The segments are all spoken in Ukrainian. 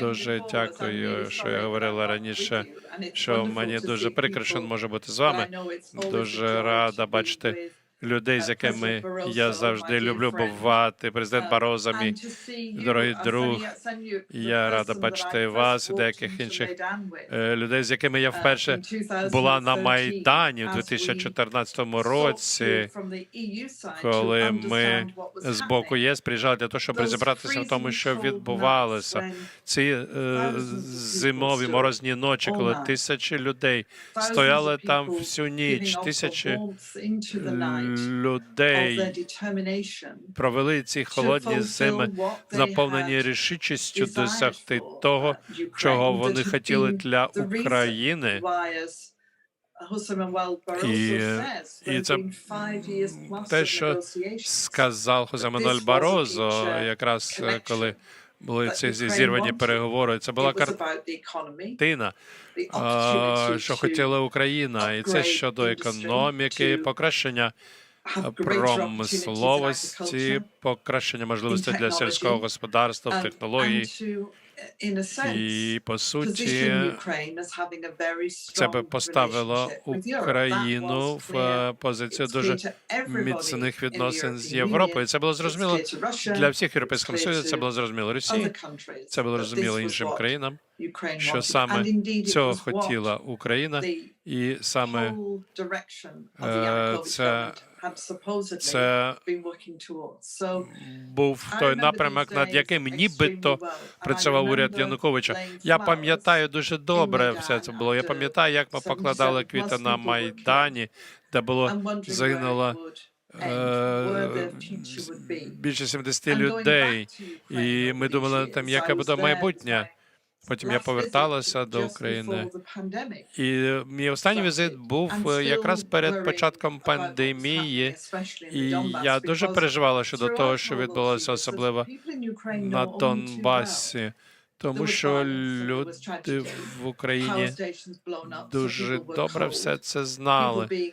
Дуже дякую, що я говорила раніше, що мені дуже прикро, що може бути з вами. Дуже рада бачити людей, з якими я завжди люблю бувати. Президент Бароза, мій дорогий друг. Я рада бачити вас і деяких інших людей, з якими я вперше була на Майдані у 2014 році, коли ми з боку ЄС приїжджали для того, щоб розібратися в тому, що відбувалося. Ці е, зимові морозні ночі, коли тисячі людей стояли там всю ніч, тисячі людей провели ці холодні зими, наповнені рішучістю досягти того, чого вони хотіли для України. І, і це те, що Сказав Хозе Мануель Барозо, якраз е, коли були ці зірвані переговори. Це була картина, що хотіла Україна, і це щодо економіки, покращення промисловості, покращення можливостей для сільського господарства, технологій. І по суті, це би поставило Україну в е, позицію дуже міцних відносин з Європою. Це було зрозуміло для всіх європейських союзу. Це було зрозуміло Росії. Це було зрозуміло іншим країнам, що саме цього хотіла Україна, і саме е, це, це був той напрямок, над яким нібито працював уряд Януковича. Я пам'ятаю дуже добре все це було. Я пам'ятаю, як ми покладали квіти на майдані, де було загинуло е, більше 70 людей, і ми думали тим, яке буде майбутнє. Потім я поверталася до України, і мій останній візит був е, якраз перед початком пандемії, і я дуже переживала щодо того, що відбулося особливо на Донбасі, тому що люди в Україні дуже добре все це знали.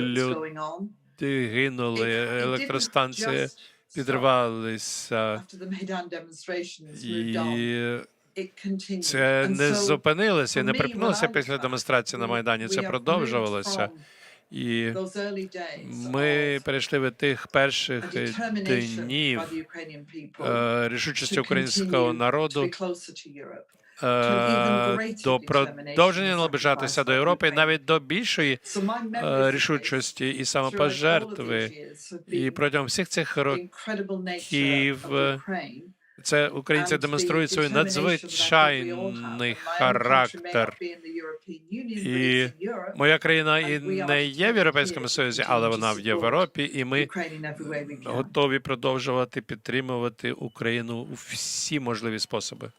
Люди гинули, електростанції підривалися, і це не зупинилося і не припинилося після демонстрації на Майдані. Це продовжувалося. І ми перейшли від тих перших днів е, рішучості українського народу е, до продовження наближатися до Європи, навіть до більшої е, рішучості і самопожертви. І протягом всіх цих років е, це українці демонструють свій надзвичайний характер. І моя країна і не є в Європейському Союзі, але вона в Європі, і ми готові продовжувати підтримувати Україну у всі можливі способи.